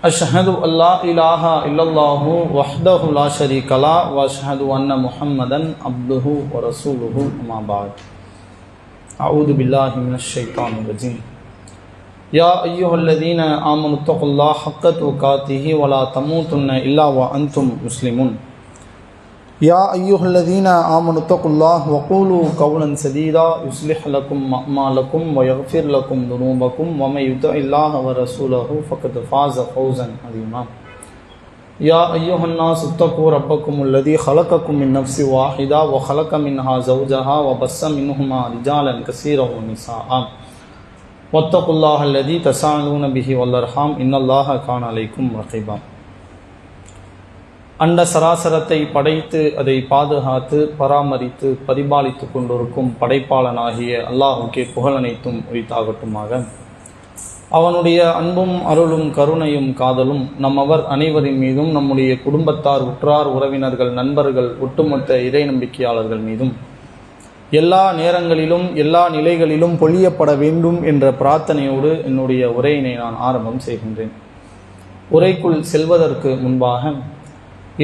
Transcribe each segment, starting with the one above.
أشهد أن لا إله إلا الله وحده لا شريك له وأشهد أن محمدا عبده ورسوله أما بعد. أعوذ بالله من الشيطان الرجيم. يا أيها الذين آمنوا اتقوا الله حق تقاته ولا تموتن إلا وأنتم مسلمون. يا أيها الذين آمنوا اتقوا الله وقولوا قولا سديدا يصلح لكم أعمالكم ويغفر لكم ذنوبكم ومن يطع الله ورسوله فقد فاز فوزا عظيما. يا أيها الناس اتقوا ربكم الذي خلقكم من نفس واحدة وخلق منها زوجها وبث منهما رجالا كثيرا ونساء. واتقوا الله الذي تساءلون به والأرحام إن الله كان عليكم رقيبا. அண்ட சராசரத்தை படைத்து அதை பாதுகாத்து பராமரித்து பரிபாலித்து கொண்டிருக்கும் படைப்பாளனாகிய அல்லாஹுக்கே புகழனைத்தும் உரித்தாகட்டுமாக அவனுடைய அன்பும் அருளும் கருணையும் காதலும் நம்மவர் அனைவரின் மீதும் நம்முடைய குடும்பத்தார் உற்றார் உறவினர்கள் நண்பர்கள் ஒட்டுமொத்த இறை நம்பிக்கையாளர்கள் மீதும் எல்லா நேரங்களிலும் எல்லா நிலைகளிலும் பொழியப்பட வேண்டும் என்ற பிரார்த்தனையோடு என்னுடைய உரையினை நான் ஆரம்பம் செய்கின்றேன். உரைக்குள் செல்வதற்கு முன்பாக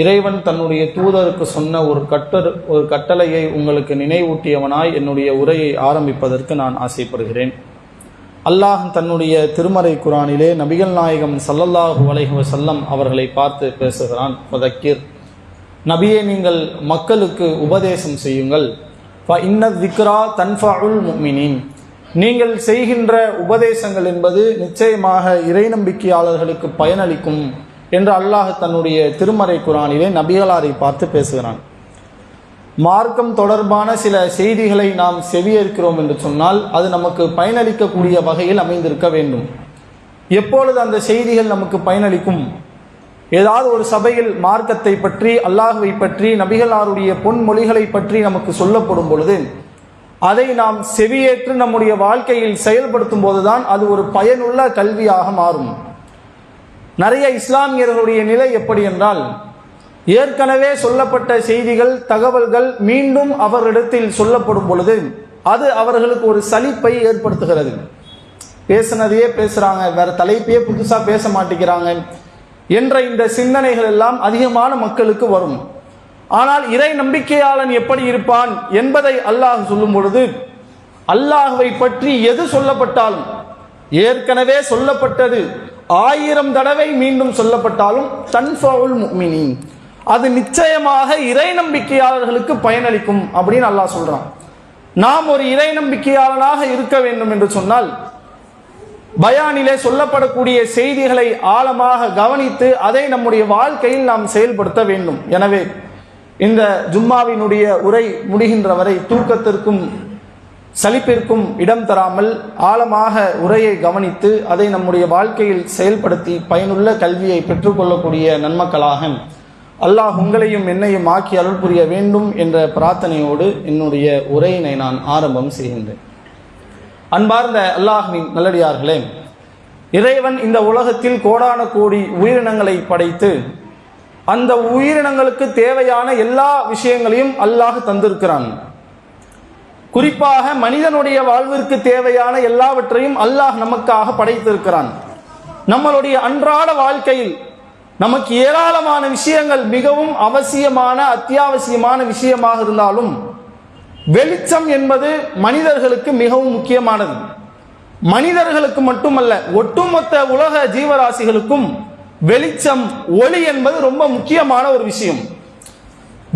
இறைவன் தன்னுடைய தூதருக்கு சொன்ன ஒரு கட்டர் ஒரு கட்டளையை உங்களுக்கு நினைவூட்டியவனாய் என்னுடைய உரையை ஆரம்பிப்பதற்கு நான் ஆசைப்படுகிறேன். அல்லாஹ் தன்னுடைய திருமறை குரானிலே நபிகள் நாயகம் சல்லல்லாஹு அலைஹி வசல்லம் அவர்களை பார்த்து பேசுகிறான். ஃபதக்கிர் நபியே நீங்கள் மக்களுக்கு உபதேசம் செய்யுங்கள். ஃப இன்ன திக்ரா தன்ஃபாவுல் முக்மினின் நீங்கள் செய்கின்ற உபதேசங்கள் என்பது நிச்சயமாக இறை நம்பிக்கையாளர்களுக்கு பயனளிக்கும். என்று அல்லாஹ் தன்னுடைய திருமறை குரானிலே நபிகளாரை பார்த்து பேசுகிறான். மார்க்கம் தொடர்பான சில செய்திகளை நாம் செவியேற்கிறோம் என்று சொன்னால் அது நமக்கு பயனளிக்கக்கூடிய வகையில் அமைந்திருக்க வேண்டும். எப்பொழுது அந்த செய்திகள் நமக்கு பயனளிக்கும்? ஏதாவது ஒரு சபையில் மார்க்கத்தை பற்றி அல்லாஹுவை பற்றி நபிகளாருடைய பொன்மொழிகளை பற்றி நமக்கு சொல்லப்படும் பொழுது அதை நாம் செவியேற்று நம்முடைய வாழ்க்கையில் செயல்படுத்தும் போதுதான் அது ஒரு பயனுள்ள கல்வியாக மாறும். நிறைய இஸ்லாமியர்களுடைய நிலை எப்படி என்றால் ஏற்கனவே சொல்லப்பட்ட செய்திகள் தகவல்கள் மீண்டும் அவரிடத்தில் சொல்லப்படும் பொழுது அது அவர்களுக்கு ஒரு சலிப்பை ஏற்படுத்துகிறது. பேசுனதையே பேசுறாங்க வேற தலைப்பையே புதுசாக பேச மாட்டேங்கிறாங்க என்ற இந்த சிந்தனைகள் எல்லாம் அதிகமான மக்களுக்கு வரும். ஆனால் இறை நம்பிக்கையாளன் எப்படி இருப்பான் என்பதை அல்லாஹ் சொல்லும் பொழுது அல்லாஹுவை பற்றி எது சொல்லப்பட்டாலும் ஏற்கனவே சொல்லப்பட்டது ஆயிரம் தடவை மீண்டும் சொல்லப்பட்டாலும் தன்ஃபவுல் முக்மினி அது நிச்சயமாக இறை நம்பிக்கையாளர்களுக்கு பயனளிக்கும் அப்படின்னு அல்லாஹ் சொல்றான். நாம் ஒரு இறை நம்பிக்கையாளனாக இருக்க வேண்டும் என்று சொன்னால் பயானிலே சொல்லப்படக்கூடிய செய்திகளை ஆழமாக கவனித்து அதை நம்முடைய வாழ்க்கையில் நாம் செயல்படுத்த வேண்டும். எனவே இந்த ஜும்மாவினுடைய உரை முடிகின்ற வரை தூக்கத்திற்கும் சலிப்பிற்கும் இடம் தராமல் ஆழமாக உரையை கவனித்து அதை நம்முடைய வாழ்க்கையில் செயல்படுத்தி பயனுள்ள கல்வியை பெற்றுக்கொள்ளக்கூடிய நன்மக்களாக அல்லாஹ் உங்களையும் என்னையும் ஆக்கி அருள் புரிய வேண்டும் என்ற பிரார்த்தனையோடு என்னுடைய உரையினை நான் ஆரம்பம் செய்கின்றேன். அன்பார்ந்த அல்லாஹின் நல்லடியார்களே இறைவன் இந்த உலகத்தில் கோடான கோடி உயிரினங்களை படைத்து அந்த உயிரினங்களுக்கு தேவையான எல்லா விஷயங்களையும் அல்லாஹ் தந்திருக்கிறான். குறிப்பாக மனிதனுடைய வாழ்விற்கு தேவையான எல்லாவற்றையும் அல்லாஹ் நமக்காக படைத்திருக்கிறான். நம்மளுடைய அன்றாட வாழ்க்கையில் நமக்கு ஏராளமான விஷயங்கள் மிகவும் அவசியமான அத்தியாவசியமான விஷயமாக இருந்தாலும் வெளிச்சம் என்பது மனிதர்களுக்கு மிகவும் முக்கியமானது. மனிதர்களுக்கு மட்டுமல்ல ஒட்டுமொத்த உலக ஜீவராசிகளுக்கும் வெளிச்சம் ஒளி என்பது ரொம்ப முக்கியமான ஒரு விஷயம்.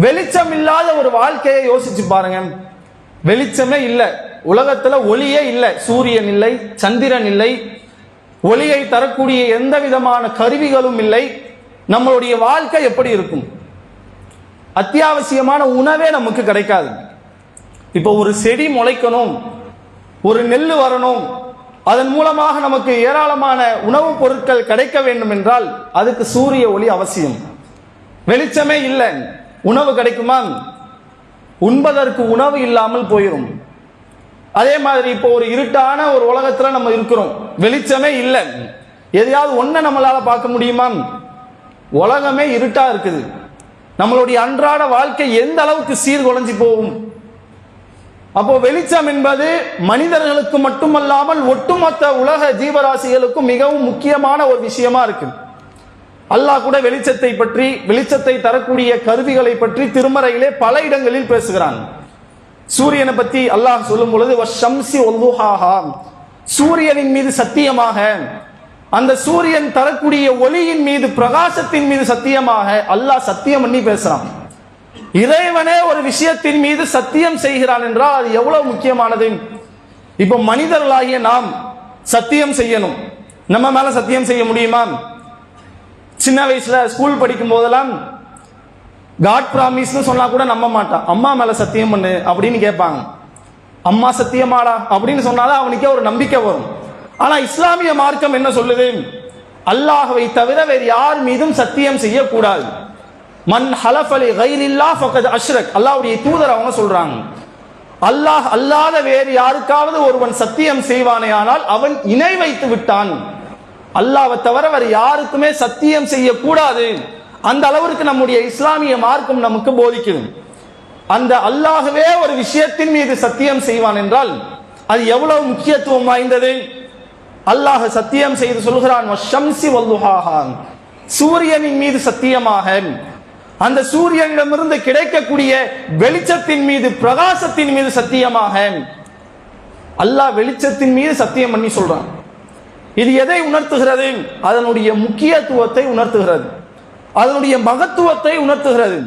வெளிச்சம் இல்லாத ஒரு வாழ்க்கையை யோசிச்சு பாருங்க. வெளிச்சமே இல்லை. உலகத்துல ஒளியே இல்லை. சூரியன் இல்லை சந்திரன் இல்லை. ஒளியை தரக்கூடிய எந்த விதமான கருவிகளும் இல்லை. நம்மளுடைய வாழ்க்கை எப்படி இருக்கும்? அத்தியாவசியமான உணவே நமக்கு கிடைக்காது. இப்போ ஒரு செடி முளைக்கணும் ஒரு நெல் வரணும் அதன் மூலமாக நமக்கு ஏராளமான உணவுப் பொருட்கள் கிடைக்க வேண்டும் என்றால் அதுக்கு சூரிய ஒளி அவசியம். வெளிச்சமே இல்லை. உணவு கிடைக்குமா? உண்பதற்கு உணவு இல்லாமல் போயிடும் அதே மாதிரி இப்போ ஒரு இருட்டான ஒரு உலகத்துல நம்ம இருக்கிறோம். வெளிச்சமே இல்லை. எதையாவது ஒன்றை நம்மளால பார்க்க முடியுமா? உலகமே இருட்டா இருக்குது. நம்மளுடைய அன்றாட வாழ்க்கை எந்த அளவுக்கு சீர்குலைஞ்சு போகும்? அப்போ வெளிச்சம் என்பது மனிதர்களுக்கு மட்டுமல்லாமல் ஒட்டுமொத்த உலக ஜீவராசிகளுக்கும் மிகவும் முக்கியமான ஒரு விஷயமா இருக்கு. அல்லாஹ் கூட வெளிச்சத்தை பற்றி வெளிச்சத்தை தரக்கூடிய கருவிகளை பற்றி திருமறையிலே பல இடங்களில் பேசுகிறான். சூரியனை பத்தி அல்லாஹ் சொல்லும் பொழுது வஷம்சி சூரியனின் மீது சத்தியமாக அந்த சூரியன் தரக்கூடிய ஒளியின் மீது பிரகாசத்தின் மீது சத்தியமாக அல்லாஹ் சத்தியம் பண்ணி பேசுறான். இறைவனே ஒரு விஷயத்தின் மீது சத்தியம் செய்கிறான் என்றால் அது எவ்வளவு முக்கியமானது? இப்ப மனிதர்களாகிய நாம் சத்தியம் செய்யணும். நம்ம மேல சத்தியம் செய்ய முடியுமா? சின்ன வயசுல ஸ்கூல் படிக்கும் போதெல்லாம் காட் ப்ராமிஸ்னு சொன்னா கூட நம்ப மாட்டான். அம்மா மேல சத்தியம் பண்ணு அப்படின்னு கேட்பாங்க. அம்மா சத்தியமாடா அப்படின்னு சொன்னாதான் அவனுக்கே ஒரு நம்பிக்கை வரும். ஆனா இஸ்லாமிய மார்க்கம் என்ன சொல்லுது? அல்லாஹவை தவிர வேறு யார் மீதும் சத்தியம் செய்யக்கூடாது. மன் ஹலஃப் அலி கைரில்லா ஃபகத் அஷ்ரக் அல்லாஹ்வுடைய தூதர் அவங்க சொல்றாங்க. அல்லாஹ் அல்லாத வேறு யாருக்காவது ஒருவன் சத்தியம் செய்வானே ஆனால் அவன் இணை வைத்து விட்டான். அல்லாவை தவிர வேற யாருக்குமே சத்தியம் செய்யக்கூடாது. அந்த அளவிற்கு நம்முடைய இஸ்லாமிய மார்க்கம் நமக்கு போதிக்குது. அந்த அல்லாகவே ஒரு விஷயத்தின் மீது சத்தியம் செய்வான் என்றால் அது எவ்வளவு முக்கியத்துவம் வாய்ந்தது? அல்லாஹ் சத்தியம் செய்து சொல்கிறான் சூரியனின் மீது சத்தியமாக. அந்த சூரியனிடமிருந்து கிடைக்கக்கூடிய வெளிச்சத்தின் மீது பிரகாசத்தின் மீது சத்தியமாக. அல்லாஹ் வெளிச்சத்தின் மீது சத்தியம் பண்ணி சொல்றான். இது எதை உணர்த்துகிறது? அதனுடைய முக்கியத்துவத்தை உணர்த்துகிறது. அதனுடைய மகத்துவத்தை உணர்த்துகிறது.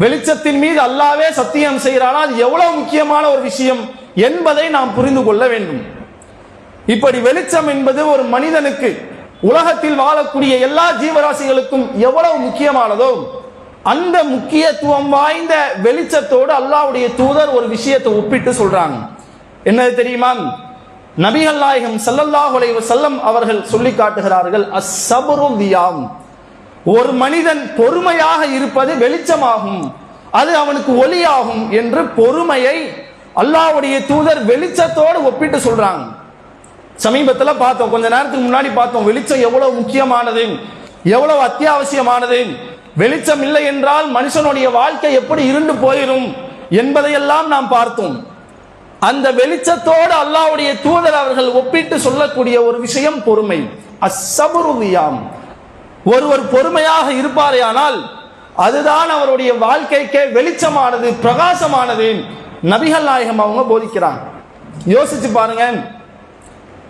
வெளிச்சத்தின் மீது அல்லாவே சத்தியம் செய்கிறானா? அது எவ்வளவு முக்கியமான ஒரு விஷயம் என்பதை நாம் புரிந்து கொள்ள வேண்டும். இப்படி வெளிச்சம் என்பது ஒரு மனிதனுக்கு உலகத்தில் வாழக்கூடிய எல்லா ஜீவராசிகளுக்கும் எவ்வளவு முக்கியமானதோ அந்த முக்கியத்துவம் வாய்ந்த வெளிச்சத்தோடு அல்லாஹ்வுடைய தூதர் ஒரு விஷயத்தை ஒப்பிட்டு சொல்றாங்க. என்னது தெரியுமா? நபிகள் நாயகம் ஸல்லல்லாஹு செல்லம் அவர்கள் சொல்லி காட்டுகிறார்கள் அஸ்ஸப்ரு ஒரு மனிதன் பொறுமையாக இருப்பது வெளிச்சமாகும் அது அவனுக்கு ஒளியாகும் என்று பொறுமையை அல்லாவுடைய தூதர் வெளிச்சத்தோடு ஒப்பிட்டு சொல்றாங்க. சமீபத்தில் பார்த்தோம் கொஞ்ச நேரத்துக்கு முன்னாடி பார்த்தோம் வெளிச்சம் எவ்வளவு முக்கியமானது எவ்வளவு அத்தியாவசியமானது வெளிச்சம் இல்லை என்றால் மனுஷனுடைய வாழ்க்கை எப்படி இருண்டு போயிடும் என்பதையெல்லாம் நாம் பார்த்தோம். அந்த வெளிச்சத்தோடு அல்லாவுடைய தூதர் அவர்கள் ஒப்பிட்டு சொல்லக்கூடிய ஒரு விஷயம் பொறுமை. அசபுருவியாம் ஒருவர் பொறுமையாக இருப்பாரே ஆனால் அதுதான் அவருடைய வாழ்க்கைக்கே வெளிச்சமானது பிரகாசமானது. நபிகள் நாயகம் அவங்க போதிக்கிறாங்க. யோசிச்சு பாருங்க.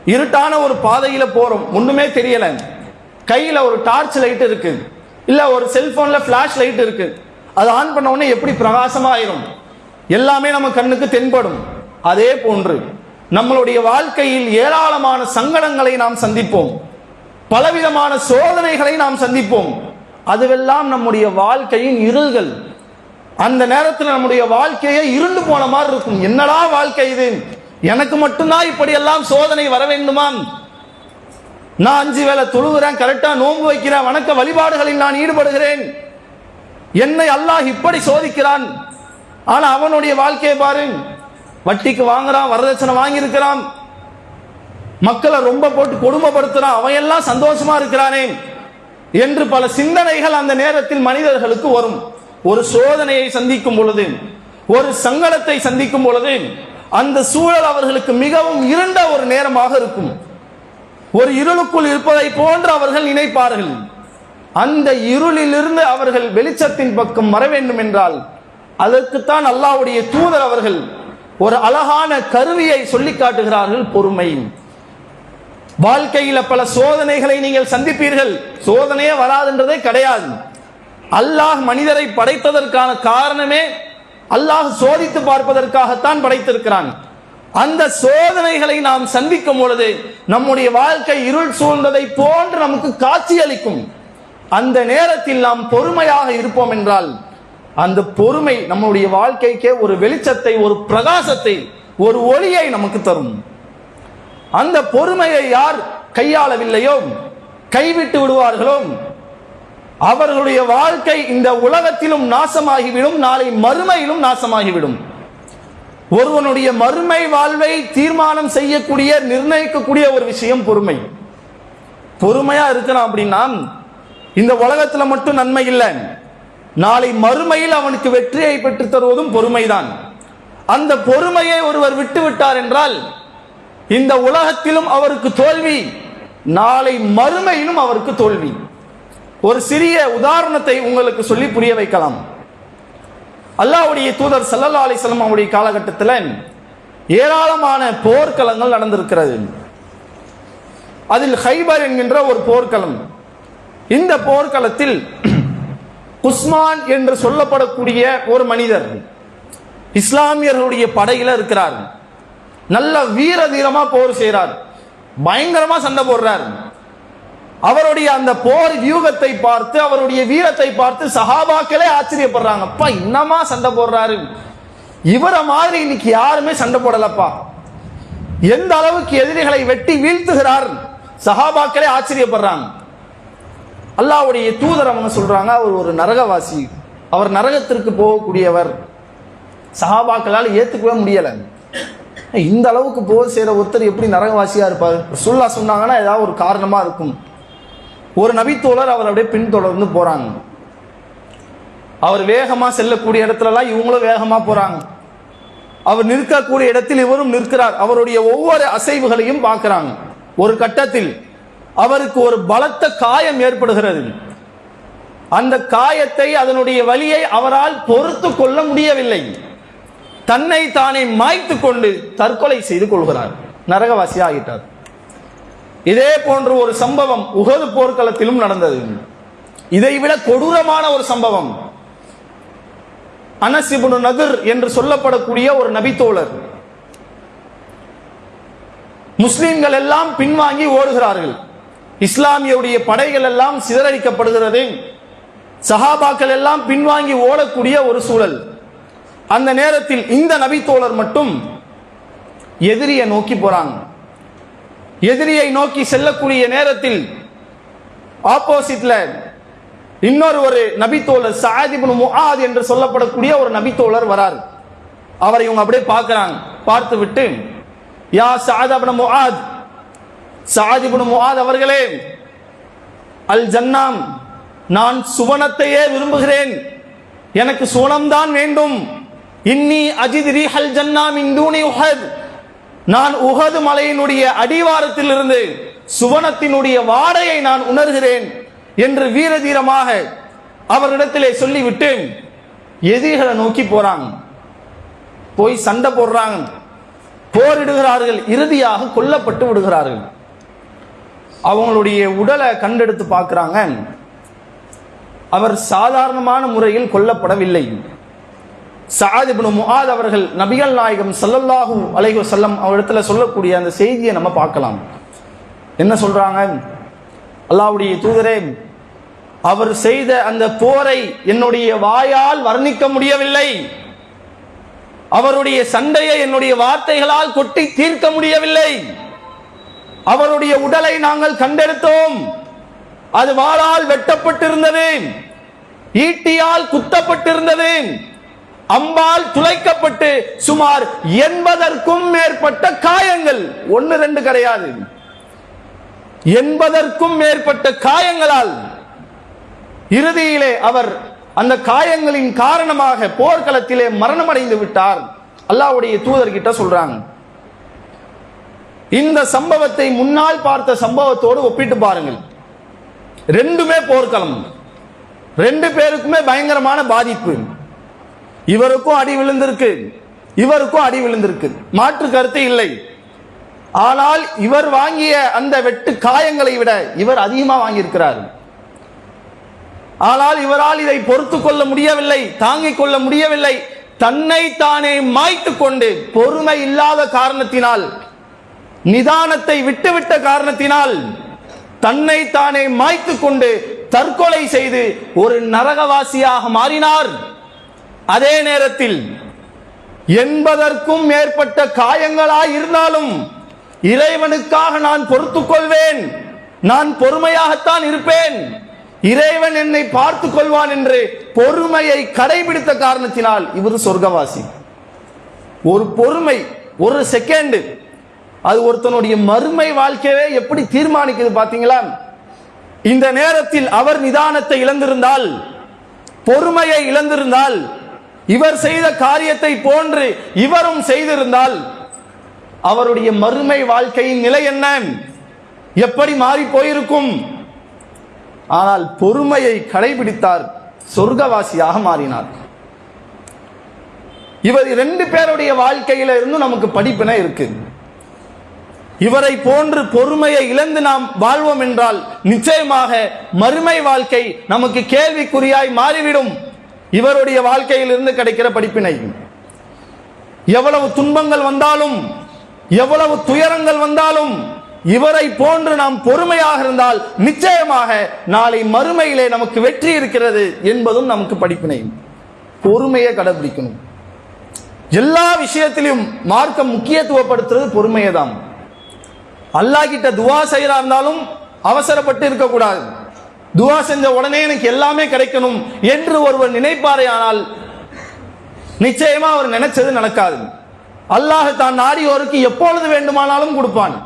இருட்டான ஒரு பாதையில போறோம். ஒண்ணுமே தெரியல. கையில ஒரு டார்ச் லைட் இருக்கு. இல்ல ஒரு செல்போன்ல பிளாஷ் லைட் இருக்கு. அது ஆன் பண்ண உடனே எப்படி பிரகாசமா ஆயிரும் எல்லாமே நம்ம கண்ணுக்கு தென்படும். அதே போன்று நம்மளுடைய வாழ்க்கையில் ஏராளமான சங்கடங்களை நாம் சந்திப்போம். பலவிதமான சோதனைகளை நாம் சந்திப்போம். அதுவெல்லாம் நம்முடைய வாழ்க்கையின் இருள்கள். அந்த நேரத்தில் நம்முடைய வாழ்க்கையே இருண்டு போன மாதிரி இருக்கும். என்னடா வாழ்க்கை இது? எனக்கு மட்டும்தான் இப்படி எல்லாம் சோதனை வர வேண்டுமாம்? நான் அஞ்சு வேளை தொழுகிறேன் கரெக்டா நோன்பு வைக்கிறேன் வணக்க வழிபாடுகளில் நான் ஈடுபடுகிறேன். என்னை அல்லாஹ் இப்படி சோதிக்கிறான். ஆனா அவனுடைய வாழ்க்கையை பாருங்க. வட்டிக்கு வாங்குறான் வரதட்சணை வாங்கியிருக்கிறான். மக்களை ரொம்ப போட்டு கொடுமைப்படுத்துறான் அவன் எல்லாம் சந்தோஷமா இருக்கிறானே என்று பல சிந்தனைகள் அந்த நேரத்தில் மனிதர்களுக்கு வரும். ஒரு சோதனையை சந்திக்கும் பொழுது ஒரு சங்கடத்தை சந்திக்கும் பொழுது அந்த சூழல் அவர்களுக்கு மிகவும் இருண்ட ஒரு நேரமாக இருக்கும். ஒரு இருளுக்குள் இருப்பதை போன்று அவர்கள் நினைப்பார்கள். அந்த இருளிலிருந்து அவர்கள் வெளிச்சத்தின் பக்கம் வர வேண்டும் என்றால் அதற்குத்தான் அல்லாவுடைய தூதர் அவர்கள் ஒரு அழகான கருவியை சொல்லி காட்டுகிறார்கள் பொறுமை வாழ்க்கையில பல சோதனைகளை நீங்கள் சந்திப்பீர்கள். சோதனையே வராதுன்றதே கிடையாது. அல்லாஹ் மனிதரை படைத்ததற்கான காரணமே அல்லாஹ் சோதித்து பார்ப்பதற்காகத்தான் படைத்திருக்கிறான். அந்த சோதனைகளை நாம் சந்திக்கும் பொழுது நம்முடைய வாழ்க்கை இருள் சூழ்ந்ததை போன்று நமக்கு காட்சி அளிக்கும் அந்த நேரத்தில் நாம் பொறுமையாக இருப்போம் என்றால் அந்த பொறுமை நம்முடைய வாழ்க்கைக்கே ஒரு வெளிச்சத்தை ஒரு பிரகாசத்தை ஒரு ஒளியை நமக்கு தரும். அந்த பொறுமையை யார் கையாளவில்லையோ கைவிட்டு விடுவார்களோ அவர்களுடைய வாழ்க்கை இந்த உலகத்திலும் நாசமாகிவிடும் நாளை மறுமையிலும் நாசமாகிவிடும். ஒருவனுடைய மறுமை வாழ்வை தீர்மானம் செய்யக்கூடிய நிர்ணயிக்கக்கூடிய ஒரு விஷயம் பொறுமை. பொறுமையா இருக்கிறான் அப்படின்னா இந்த உலகத்துல மட்டும் நன்மை இல்லை. நாளை மறுமையில் அவனுக்கு வெற்றியை பெற்றுத் தருவதும் பொறுமைதான். அந்த பொறுமையை ஒருவர் விட்டு விட்டார் என்றால் இந்த உலகத்திலும் அவருக்கு தோல்வி நாளை மறுமையிலும் அவருக்கு தோல்வி. ஒரு சிறிய உதாரணத்தை உங்களுக்கு சொல்லி புரிய வைக்கலாம். அல்லாஹ்வுடைய தூதர் சல்லல்லா அலைஹி அவருடைய காலகட்டத்தில் ஏராளமான போர்க்களங்கள் நடந்திருக்கிறது. அதில் ஹைபர் என்கின்ற ஒரு போர்க்களம். இந்த போர்க்களத்தில் குஸ்மான் என்று சொல்லப்படக்கூடிய ஒரு மனிதர். இஸ்லாமியர்களுடைய படையில இருக்கிறார். நல்ல வீர தீரமா போர் செய்கிறார் பயங்கரமா சண்டை போடுறார். அவருடைய அந்த போர் வியூகத்தை பார்த்து அவருடைய வீரத்தை பார்த்து சஹாபாக்களே ஆச்சரியப்படுறாங்க. அப்பா இன்னமா சண்டை போடுறாரு? இவரை மாதிரி இன்னைக்கு யாருமே சண்டை போடலப்பா. எந்த அளவுக்கு எதிரிகளை வெட்டி வீழ்த்துகிறார்? சஹாபாக்களே ஆச்சரியப்படுறாங்க. அல்லாவுடைய தூதர் அவங்க சொல்றாங்க அவர் ஒரு நரகவாசி. அவர் நரகத்திற்கு போகக்கூடியவர். சஹாபாக்களால் ஏத்துக்கவே முடியல. இந்த அளவுக்கு போர் செய்கிற ஒருத்தர் எப்படி நரகவாசியா இருப்பார்? சொல்லா சொன்னாங்கன்னா ஏதாவது ஒரு காரணமா இருக்கும். ஒரு நபித்தோழர் அவர் அப்படியே பின்தொடர்ந்து போறாங்க. அவர் வேகமா செல்லக்கூடிய இடத்துலலாம் இவங்களும் வேகமா போறாங்க. அவர் நிற்கக்கூடிய இடத்தில் இவரும் நிற்கிறார். அவருடைய ஒவ்வொரு அசைவுகளையும் பார்க்கிறாங்க. ஒரு கட்டத்தில் அவருக்கு ஒரு பலத்த காயம் ஏற்படுகிறது. அந்த காயத்தை அதனுடைய வழியை அவரால் பொறுத்து கொள்ள முடியவில்லை. தன்னை தானே மாய்த்து கொண்டு தற்கொலை செய்து கொள்கிறார். நரகவாசி ஆகிட்டார். இதே போன்ற ஒரு சம்பவம் உகது போர்க்களத்திலும் நடந்தது. இதைவிட கொடூரமான ஒரு சம்பவம். அனசிபுனு நகர் என்று சொல்லப்படக்கூடிய ஒரு நபித்தோழர். முஸ்லிம்கள் எல்லாம் பின்வாங்கி ஓடுகிறார்கள். இஸ்லாமியருடைய படைகள் எல்லாம் சிதறடிக்கப்படுகிறது. சஹாபாக்கள் எல்லாம் பின்வாங்கி ஓடக்கூடிய ஒரு சூழல். அந்த நேரத்தில் இந்த நபித்தோழர் மட்டும் எதிரியை நோக்கி போறாங்க. எதிரியை நோக்கி செல்லக்கூடிய நேரத்தில் ஆப்போசிட்ல இன்னொரு ஒரு நபித்தோழர் சாதிபுன் முஹாத் என்று சொல்லப்படக்கூடிய ஒரு நபித்தோழர் வரார். அவரை இவங்க அப்படியே பார்க்கிறாங்க. பார்த்து விட்டு யா சாத் முஹாத் முஆத் சாத் அவர்களே அல் ஜன்னாம் நான் சுவனத்தையே விரும்புகிறேன். எனக்கு சுவனம்தான் வேண்டும். இன்னி அஜித் ரீஹல் ஜன்னாம் இந்தூனி உஹத். நான் உஹது மலையினுடைய அடிவாரத்தில் இருந்து சுவனத்தினுடைய வாடையை நான் உணர்கிறேன் என்று வீரதீரமாக அவரிடத்திலே சொல்லிவிட்டு எதிரிகளை நோக்கி போறாங்க. போய் சண்டை போடுறாங்க. போரிடுகிறார்கள் இறுதியாக கொல்லப்பட்டு விடுகிறார்கள். அவங்களுடைய உடலை கண்டெடுத்து பார்க்குறாங்க. அவர் சாதாரணமான முறையில் கொல்லப்படவில்லை. சஆத் முகாத் அவர்கள் நபிகள் நாயகம் சல்லல்லாஹு அலைஹி செல்லம் அவரிடத்துல சொல்லக்கூடிய அந்த செய்தியை நம்ம பார்க்கலாம். என்ன சொல்றாங்க? அல்லாவுடைய தூதரே அவர் செய்த அந்த போரை என்னுடைய வாயால் வர்ணிக்க முடியவில்லை. அவருடைய சண்டையை என்னுடைய வார்த்தைகளால் கொட்டி தீர்க்க முடியவில்லை. அவருடைய உடலை நாங்கள் கண்டெடுத்தோம். அது வாளால் வெட்டப்பட்டிருந்தது. ஈட்டியால் குத்தப்பட்டிருந்தது. அம்பால் துளைக்கப்பட்டு சுமார் எண்பதற்கும் மேற்பட்ட காயங்கள். ஒன்னு ரெண்டு கிடையாது. எண்பதற்கும் மேற்பட்ட காயங்களால் இறுதியிலே அவர் அந்த காயங்களின் காரணமாக போர்க்களத்திலே மரணமடைந்து விட்டார். அல்லாஹ்வுடைய தூதர்கிட்ட சொல்றாங்க. இந்த சம்பவத்தை முன்னால் பார்த்த சம்பவத்தோடு ஒப்பிட்டு பாருங்கள். ரெண்டுமே போர்க்களம். ரெண்டு பேருக்குமே பயங்கரமான பாதிப்பு. இவருக்கும் அடி விழுந்திருக்கு. இவருக்கும் அடி விழுந்திருக்கு. மாற்று கருத்து இல்லை. ஆனால் இவர் வாங்கிய அந்த வெட்டு காயங்களை விட இவர் அதிகமாக வாங்கியிருக்கிறார். ஆனால் இவரால் இதை பொறுத்து கொள்ள முடியவில்லை தாங்கிக் கொள்ள முடியவில்லை. தன்னை தானே மாய்த்து கொண்டு பொறுமை இல்லாத காரணத்தினால் நிதானத்தை விட்டுவிட்ட காரணத்தினால் தன்னை தானே மாய்த்து கொண்டு தற்கொலை செய்து ஒரு நரகவாசியாக மாறினார். அதே நேரத்தில் என்பதற்கும் மேற்பட்ட காயங்களாய் இருந்தாலும் இறைவனுக்காக நான் பொறுத்துக் கொள்வேன். நான் பொறுமையாகத்தான் இருப்பேன். இறைவன் என்னை பார்த்துக் கொள்வான் என்று பொறுமையை கடைபிடித்த காரணத்தினால் இவர் சொர்க்கவாசி. ஒரு பொறுமை ஒரு செகண்ட் அது ஒருத்தனுடைய மறுமை வாழ்க்கையவே எப்படி தீர்மானிக்குது பாத்தீங்களா? இந்த நேரத்தில் அவர் நிதானத்தை இழந்திருந்தால் பொறுமையை இழந்திருந்தால் இவர் செய்த காரியத்தை போன்று இவரும் செய்திருந்தால் அவருடைய மறுமை வாழ்க்கையின் நிலை என்ன? எப்படி மாறி போயிருக்கும்? ஆனால் பொறுமையை கடைபிடித்தார் சொர்க்கவாசியாக மாறினார். இவர் ரெண்டு பேருடைய வாழ்க்கையில இருந்து நமக்கு படிப்பினை இருக்கு. இவரை போன்று பொறுமையை இழந்து நாம் வாழ்வோம் என்றால் நிச்சயமாக மறுமை வாழ்க்கை நமக்கு கேள்விக்குறியாய் மாறிவிடும். இவருடைய வாழ்க்கையிலிருந்து கிடைக்கிற படிப்பினை. எவ்வளவு துன்பங்கள் வந்தாலும் எவ்வளவு துயரங்கள் வந்தாலும் இவரை போன்று நாம் பொறுமையாக இருந்தால் நிச்சயமாக நாளை மறுமையிலே நமக்கு வெற்றி இருக்கிறது என்பதும் நமக்கு படிப்பினை. பொறுமையை கடைபிடிக்கணும். எல்லா விஷயத்திலும் மார்க்கம் முக்கியத்துவப்படுத்துறது பொறுமையை தான் அல்லாஹ் கிட்ட துவா செய்யறா இருந்தாலும் அவசரப்பட்டு இருக்கக்கூடாது. துவா செஞ்ச உடனே எனக்கு எல்லாமே கிடைக்கணும் என்று ஒருவர் நினைப்பாரே ஆனால் நிச்சயமா அவர் நினைச்சது நடக்காது. அல்லாஹ் தான் நாடியோருக்கு எப்பொழுது வேண்டுமானாலும் கொடுப்பான்.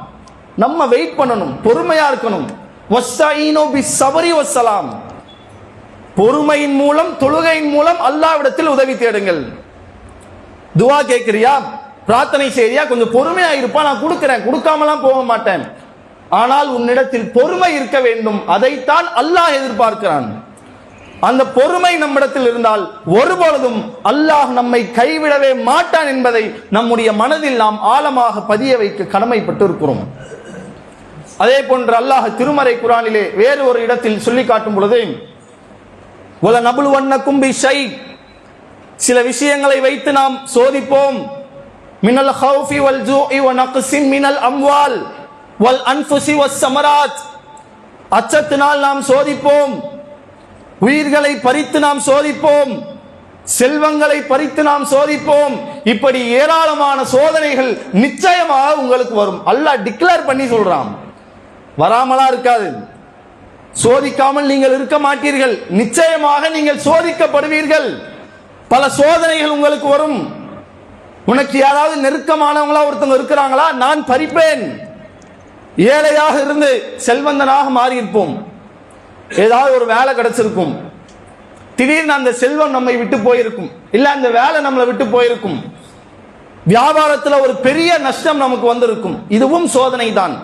நம்ம வெயிட் பண்ணணும் பொறுமையா இருக்கணும். வஸ்ஸஈனு பிஸ்ஸபரி வஸ்ஸலாம். பொறுமையின் மூலம் தொழுகையின் மூலம் அல்லாவிடத்தில் உதவி தேடுங்கள். துவா கேட்கிறியா? பிரார்த்தனை செய்தியா கொஞ்சம் பொறுமையா இருப்பா நான் கொடுக்கிறேன். கொடுக்காமலாம் போக மாட்டேன். ஆனால் உன்னிடத்தில் பொறுமை இருக்க வேண்டும். அதைத்தான் அல்லாஹ் எதிர்பார்க்கிறான். அந்த பொறுமை நம்மிடத்தில் இருந்தால் ஒருபொழுதும் அல்லாஹ் நம்மை கைவிடவே மாட்டான் என்பதை நம்முடைய மனதில் நாம் ஆழமாக பதிய வைக்க கடமைப்பட்டு இருக்கிறோம் அதே போன்று அல்லாஹ் திருமறை குரானிலே வேறு ஒரு இடத்தில் சொல்லி காட்டும் பொழுது உல நபுல் வண்ண கும்பி சில விஷயங்களை வைத்து நாம் சோதிப்போம். மினல் الخوف வல் ونقص من الأموال மினல் والثمرات வல் அச்சத்தினால் நாம் சோதிப்போம். உயிர்களை பறித்து நாம் சோதிப்போம். செல்வங்களை பறித்து நாம் சோதிப்போம். இப்படி ஏராளமான சோதனைகள் நிச்சயமாக உங்களுக்கு வரும். அல்லாஹ் டிக்ளேர் பண்ணி சொல்றான். வராமலா இருக்காது. சோதிக்காமல் நீங்கள் இருக்க மாட்டீர்கள். நிச்சயமாக நீங்கள் சோதிக்கப்படுவீர்கள். பல சோதனைகள் உங்களுக்கு வரும். உனக்கு யாராவது நெருக்கமானவங்களா ஒருத்தவங்க இருக்கிறாங்களா? நான் பறிப்பேன். ஏழையாக இருந்து செல்வந்தனாக மாறியிருப்போம். ஏதாவது ஒரு வேலை கிடைச்சிருக்கும். திடீர்னு அந்த செல்வம் நம்மை விட்டு போயிருக்கும். இல்ல அந்த வேலை நம்மளை விட்டு போயிருக்கும். வியாபாரத்தில் ஒரு பெரிய நஷ்டம் நமக்கு வந்திருக்கும். இதுவும் சோதனை தான்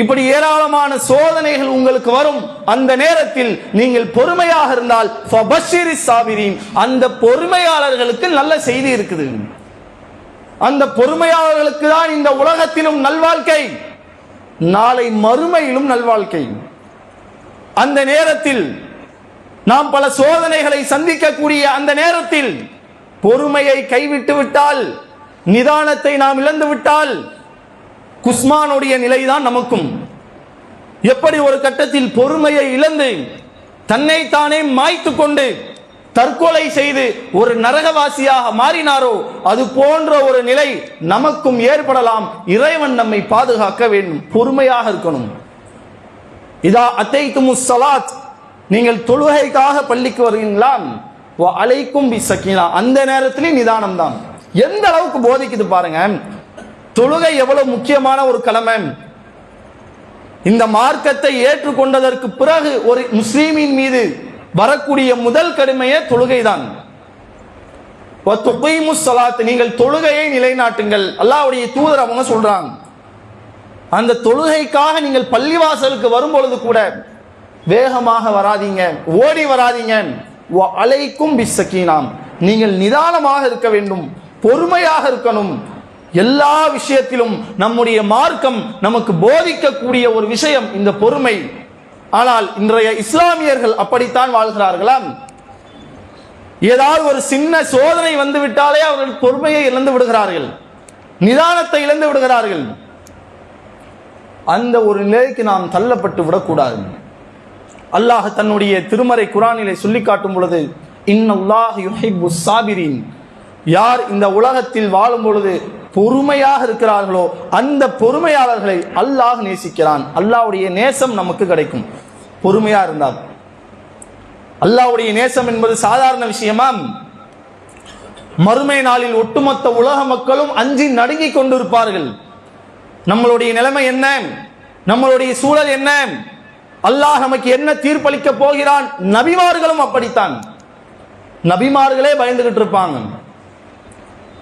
இப்படி ஏராளமான சோதனைகள் உங்களுக்கு வரும். அந்த நேரத்தில் நீங்கள் பொறுமையாக இருந்தால் அந்த பொறுமையாளர்களுக்கு நல்ல செய்தி இருக்குது. அந்த பொறுமையாளர்களுக்கு தான் இந்த உலகத்திலும் நல்வாழ்க்கை. நாளை மறுமையிலும் நல்வாழ்க்கை. அந்த நேரத்தில் நாம் பல சோதனைகளை சந்திக்கக்கூடிய அந்த நேரத்தில் பொறுமையை கைவிட்டு விட்டால் நிதானத்தை நாம் இழந்து விட்டால் குஸ்மானுடைய நிலைதான் நமக்கும். எப்படி ஒரு கட்டத்தில் பொறுமையை இழந்து தன்னை தானே மாய்த்து கொண்டு தற்கொலை செய்து ஒரு நரகவாசியாக மாறினாரோ அது போன்ற ஒரு நிலை நமக்கும் ஏற்படலாம். இறைவன் நம்மை பாதுகாக்க வேண்டும். பொறுமையாக இருக்கணும். இதா அத்தை சலாத் நீங்கள் தொழுகைக்காக பள்ளிக்கு வருவீங்களா அலைக்கும் பி சக்கீனா. அந்த நேரத்திலே நிதானம் தான் எந்த அளவுக்கு போதிக்குது பாருங்க. தொழுகை எவ்வளவு முக்கியமான ஒரு கடமை. இந்த மார்க்கத்தை ஏற்றுக்கொண்டதற்கு பிறகு ஒரு முஸ்லீமின் மீது வரக்கூடிய முதல் கடுமையே தொழுகைதான். நீங்கள் தொழுகையை நிலைநாட்டுங்கள். அல்லாவுடைய தூதர் அவங்க சொல்றாங்க. அந்த தொழுகைக்காக நீங்கள் பள்ளிவாசலுக்கு வரும்பொழுது கூட வேகமாக வராதீங்க ஓடி வராதீங்க. வ அலைக்கும் பிசக்கீனாம் நீங்கள் நிதானமாக இருக்க வேண்டும் பொறுமையாக இருக்கணும். எல்லா விஷயத்திலும் நம்முடைய மார்க்கம் நமக்கு போதிக்கக்கூடிய ஒரு விஷயம் இந்த பொறுமை. ஆனால் இன்றைய இஸ்லாமியர்கள் அப்படித்தான் வாழ்கிறார்களாம். ஏதாவது ஒரு சின்ன சோதனை வந்து விட்டாலே அவர்கள் பொறுமையை இழந்து விடுகிறார்கள். நிதானத்தை இழந்து விடுகிறார்கள். அந்த ஒரு நிலைக்கு நாம் தள்ளப்பட்டு விடக்கூடாது. அல்லாஹ் தன்னுடைய திருமறை குரானிலே சொல்லி காட்டும் பொழுது இன்னல்லாஹ் யுஹிப்பு சாபிரின். யார் இந்த உலகத்தில் வாழும் பொழுது பொறுமையாக இருக்கிறார்களோ அந்த பொறுமையாளர்களை அல்லாஹ் நேசிக்கிறான். அல்லாவுடைய நேசம் நமக்கு கிடைக்கும். பொறுமையா இருந்தால். அல்லாவுடைய நேசம் என்பது சாதாரண விஷயமா? மறுமை நாளில் ஒட்டுமொத்த உலக மக்களும் அஞ்சி நடுங்கி கொண்டிருப்பார்கள். நம்மளுடைய நிலைமை என்ன? நம்மளுடைய சூழல் என்ன? அல்லாஹ் நமக்கு என்ன தீர்ப்பளிக்க போகிறான்? நபிமார்களும் அப்படித்தான். நபிமார்களே பயந்துகிட்டு இருப்பாங்க.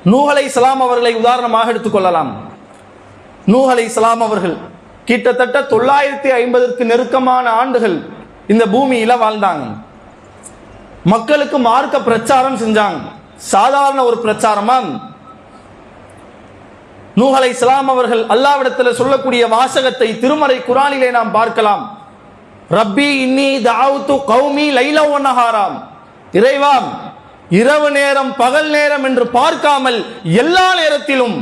நூஹலை சலாம் அவர்களை உதாரணமாக எடுத்துக்கொள்ளலாம் நூஹலை சலாம் அவர்கள் கிட்டத்தட்ட தொள்ளாயிரத்தி ஐம்பதற்கு நெருக்கமான ஆண்டுகள் இந்த பூமியில வாழ்ந்தாங்க. மக்களுக்கு மார்க்க பிரச்சாரம் செஞ்சாங்க. சாதாரண ஒரு பிரச்சாரமா? நூஹலை இஸ்லாம் அவர்கள் அல்லாவிடத்தில் சொல்லக்கூடிய வாசகத்தை திருமறை குரானிலே நாம் பார்க்கலாம். ரப்பி இன்னி தாவுத்து கௌமி லைல ஒன்னஹாராம் இறைவாம் இரவு நேரம் பகல் நேரம் என்று பார்க்காமல் எல்லா நேரத்திலும்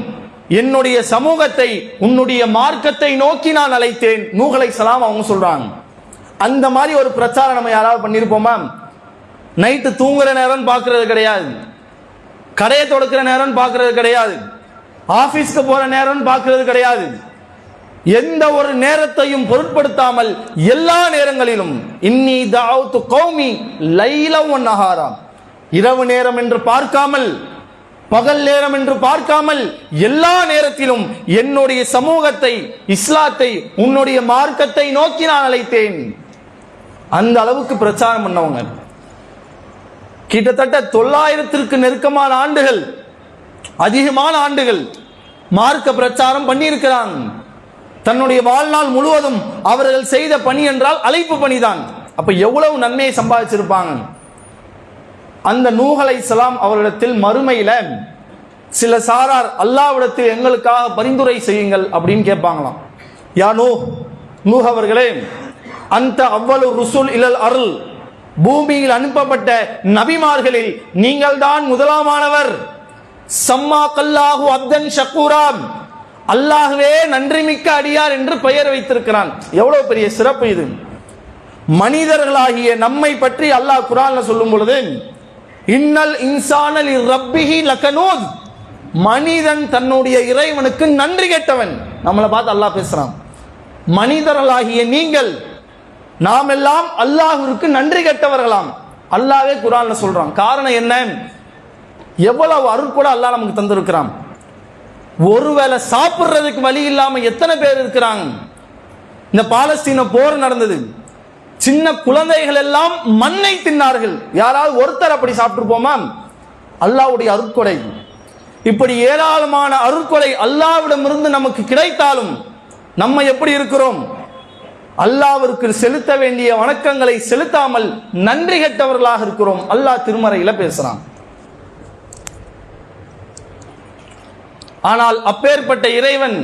என்னுடைய சமூகத்தை உன்னுடைய மார்க்கத்தை நோக்கி நான் அழைத்தேன். நூகலை சலாம் அவங்க சொல்றாங்க. அந்த மாதிரி ஒரு பிரச்சாரம் நம்ம யாராவது பண்ணியிருப்போமா நைட்டு தூங்குற நேரம் பார்க்கறது கிடையாது. கடையை தொடக்கிற நேரம் பார்க்கறது கிடையாது. ஆபீஸ்க்கு போற நேரம் பார்க்கறது கிடையாது. எந்த ஒரு நேரத்தையும் பொருட்படுத்தாமல் எல்லா நேரங்களிலும் இன்னி தாவுத்து கௌமி லைலம் நகாராம் இரவு நேரம் என்று பார்க்காமல் பகல் நேரம் என்று பார்க்காமல் எல்லா நேரத்திலும் என்னுடைய சமூகத்தை இஸ்லாத்தை உன்னுடைய மார்க்கத்தை நோக்கி நான் அழைத்தேன். அந்த அளவுக்கு பிரச்சாரம் பண்ணவங்க. கிட்டத்தட்ட தொள்ளாயிரத்திற்கு நெருக்கமான ஆண்டுகள் அதிகமான ஆண்டுகள் மார்க்க பிரச்சாரம் பண்ணியிருக்கிறாங்க தன்னுடைய வாழ்நாள் முழுவதும் அவர்கள் செய்த பணி என்றால் அழைப்பு பணிதான். அப்ப எவ்வளவு நன்மையை சம்பாதிச்சிருப்பாங்க? அந்த நூகலை சலாம் அவரிடத்தில் மறுமையில சில சாரார் அல்லாவிடத்தில் எங்களுக்காக பரிந்துரை செய்யுங்கள் அப்படின்னு கேட்பாங்களாம். யா நூ நூஹ் அவர்களே அந்த அவ்வளவு ருசுல் இலல் அருள் பூமியில் அனுப்பப்பட்ட நபிமார்களில் நீங்கள் தான் முதலாமானவர். சம்மா கல்லாஹு அப்தன் ஷக்கூராம் அல்லாகவே நன்றி மிக்க அடியார் என்று பெயர் வைத்திருக்கிறான். எவ்வளவு பெரிய சிறப்பு இது. மனிதர்களாகிய நம்மை பற்றி அல்லாஹ் குரான் சொல்லும் பொழுது இன்னல் இன்சானல் ரப்பிஹி லக்கனூத் மனிதன் தன்னுடைய இறைவனுக்கு நன்றி கெட்டவன். நம்மளை பார்த்து அல்லாஹ் பேசுகிறான் மனிதர்களாகிய நீங்கள் நாம் எல்லாம் அல்லாஹிற்கு நன்றி கெட்டவர்களாம். அல்லாஹ்வே குரான்ல சொல்றான். காரணம் என்ன? எவ்வளவு அருட்கொடை அல்லாஹ் நமக்கு தந்திருக்கிறான். ஒருவேளை சாப்பிட்றதுக்கு வழி இல்லாமல் எத்தனை பேர் இருக்கிறாங்க? இந்த பாலஸ்தீன போர் நடந்தது. சின்ன குழந்தைகள் எல்லாம் மண்ணை தின்னார்கள். யாராவது ஒருத்தர் அப்படி சாப்பிட்டுருப்போமா? அல்லாவுடைய அருட்கொடை. இப்படி ஏராளமான அருட்கொடை அல்லாவிடமிருந்து நமக்கு கிடைத்தாலும் நம்ம எப்படி இருக்கிறோம்? அல்லாவிற்கு செலுத்த வேண்டிய வணக்கங்களை செலுத்தாமல் நன்றி கெட்டவர்களாக இருக்கிறோம். அல்லாஹ் திருமறையில பேசுறான். ஆனால் அப்பேற்பட்ட இறைவன்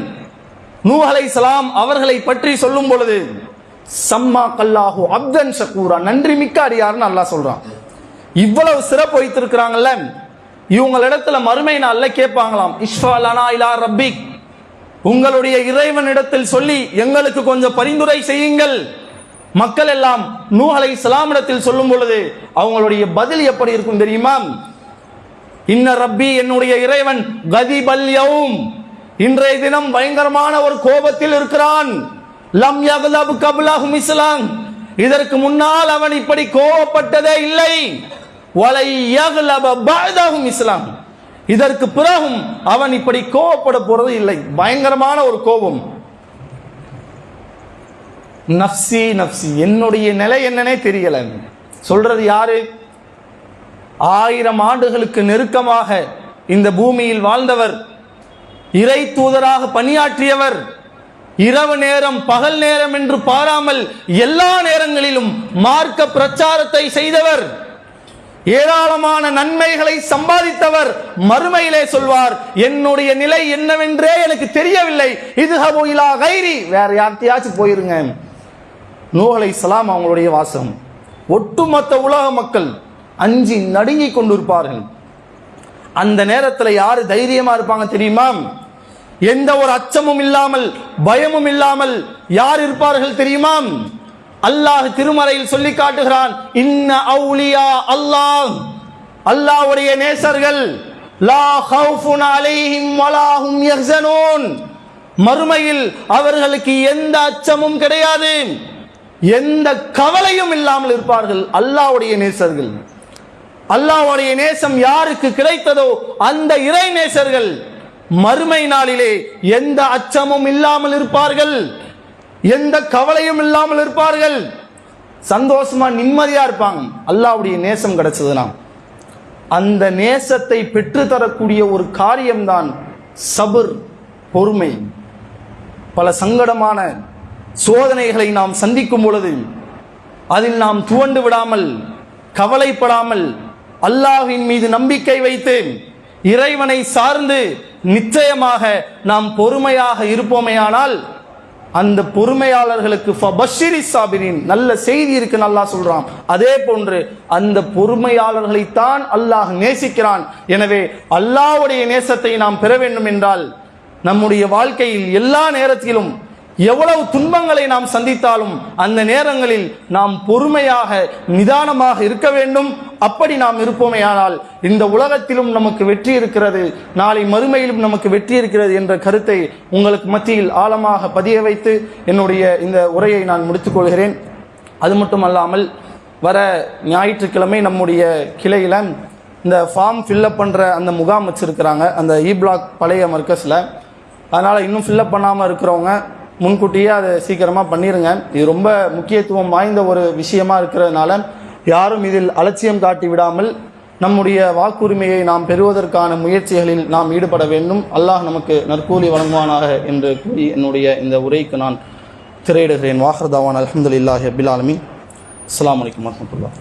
நூஹலை சலாம் அவர்களை பற்றி சொல்லும் பொழுது சம்மா கல்லாஹு அப்தன் சக்கூரா நன்றி மிக்க அடியார்னு நல்லா சொல்றான். இவ்வளவு சிறப்பு வைத்திருக்கிறாங்கல்ல இவங்களிடத்துல மறுமை நாள்ல கேட்பாங்களாம் இஷ்ஃபாலனா இலா ரப்பிக். உங்களுடைய இறைவனிடத்தில் சொல்லி எங்களுக்கு கொஞ்சம் பரிந்துரை செய்யுங்கள். மக்கள் எல்லாம் நூகலை இஸ்லாமிடத்தில் சொல்லும் பொழுது அவங்களுடைய பதில் எப்படி இருக்கும் தெரியுமா? இன்ன ரப்பி என்னுடைய இறைவன் கதிபல்யவும் இன்றைய தினம் பயங்கரமான ஒரு கோபத்தில் இருக்கிறான். லம் யகலபு கப்லஹும் இஸ்லாம். இதற்கு முன்னால் அவன் இப்படி கோபப்பட்டதே இல்லை. வலை யகலப பஅதஹும் இஸ்லாம். இதற்கு பிறகும் அவன் இப்படி கோவப்பட போறது இல்லை. பயங்கரமான ஒரு கோபம். நப்சி நப்சி என்னுடைய நிலை என்னன்னே தெரியல. சொல்றது யாரு? ஆயிரம் ஆண்டுகளுக்கு நெருக்கமாக இந்த பூமியில் வாழ்ந்தவர் இறை தூதராக பணியாற்றியவர் இரவு நேரம் பகல் நேரம் என்று பாராமல் எல்லா நேரங்களிலும் மார்க்க பிரச்சாரத்தை செய்தவர். ஏராளமான நன்மைகளை சம்பாதித்தவர். மறுமையிலே சொல்வார் என்னுடைய நிலை என்னவென்றே எனக்கு தெரியவில்லை. இது இலா கைரி. வேற யார்த்தையாச்சும் போயிருங்க. நூகலை சலாம் அவங்களுடைய வாசகம். ஒட்டுமொத்த உலக மக்கள் அஞ்சி நடுங்கிக் கொண்டிருப்பார்கள். அந்த நேரத்தில் யாரு தைரியமா இருப்பாங்க தெரியுமா? எந்த ஒரு அச்சமும் இல்லாமல் பயமும் இல்லாமல் யார் இருப்பார்கள் தெரியுமா அல்லாஹ் திருமறையில் சொல்லி காட்டுகிறான் இன்ன அவுலியா அல்லாஹ். அல்லாஹ்வுடைய நேசர்கள் லா ஹவுஃபுன் அலைஹிம் வலாஹும் யஹ்சனூன். மறுமையில் அவர்களுக்கு எந்த அச்சமும் கிடையாது. எந்த கவலையும் இல்லாமல் இருப்பார்கள் அல்லாஹ்வுடைய நேசர்கள். அல்லாஹ்வுடைய நேசம் யாருக்கு கிடைத்ததோ அந்த இறை நேசர்கள் மறுமை நாளிலே எந்த அச்சமும் இல்லாமல் இருப்பார்கள். எந்த கவலையும் இல்லாமல் இருப்பார்கள். சந்தோஷமா நிம்மதியா இருப்பாங்க. அல்லாவுடைய நேசம் கிடைச்சதுனா அந்த நேசத்தை பெற்று தரக்கூடிய ஒரு காரியம்தான் சபர் பொறுமை. பல சங்கடமான சோதனைகளை நாம் சந்திக்கும் பொழுது அதில் நாம் துவண்டு விடாமல் கவலைப்படாமல் அல்லாஹின் மீது நம்பிக்கை வைத்தேன் இறைவனை சார்ந்து நிச்சயமாக நாம் பொறுமையாக இருப்போமேயானால் அந்த பொறுமையாளர்களுக்கு ஃபபஷிரி சாபிரின் நல்ல செய்தி இருக்கு நல்லா சொல்றான். அதே போன்று அந்த பொறுமையாளர்களைத்தான் அல்லாஹ் நேசிக்கிறான். எனவே அல்லாவுடைய நேசத்தை நாம் பெற வேண்டும் என்றால் நம்முடைய வாழ்க்கையில் எல்லா நேரத்திலும் எவ்வளவு துன்பங்களை நாம் சந்தித்தாலும் அந்த நேரங்களில் நாம் பொறுமையாக நிதானமாக இருக்க வேண்டும். அப்படி நாம் இருப்போமேயானால் இந்த உலகத்திலும் நமக்கு வெற்றி இருக்கிறது நாளை மறுமையிலும் நமக்கு வெற்றி இருக்கிறது என்ற கருத்தை உங்களுக்கு மத்தியில் ஆழமாக பதிய வைத்து என்னுடைய இந்த உரையை நான் முடித்துக் கொள்கிறேன். அது மட்டும் அல்லாமல் வர ஞாயிற்றுக்கிழமை நம்முடைய கிளையில் இந்த ஃபார்ம் ஃபில்லப் பண்ணுற அந்த முகாம் வச்சுருக்கிறாங்க அந்த இ பிளாக் பழைய மர்க்கஸில். அதனால் இன்னும் ஃபில்லப் பண்ணாமல் இருக்கிறவங்க முன்கூட்டியே அதை சீக்கிரமாக பண்ணிடுங்க இது ரொம்ப முக்கியத்துவம் வாய்ந்த ஒரு விஷயமா இருக்கிறதுனால யாரும் இதில் அலட்சியம் காட்டி விடாமல் நம்முடைய வாக்குரிமையை நாம் பெறுவதற்கான முயற்சிகளில் நாம் ஈடுபட வேண்டும். அல்லாஹ் நமக்கு நற்கூலி வழங்குவானாக என்று கூறி என்னுடைய இந்த உரைக்கு நான் திரையிடுகிறேன். வாஹர்தாவான் அலமதுல்லாஹி அபில் ஆலமி அஸ்லாம் வலைக்கம் வரமத்துல்லா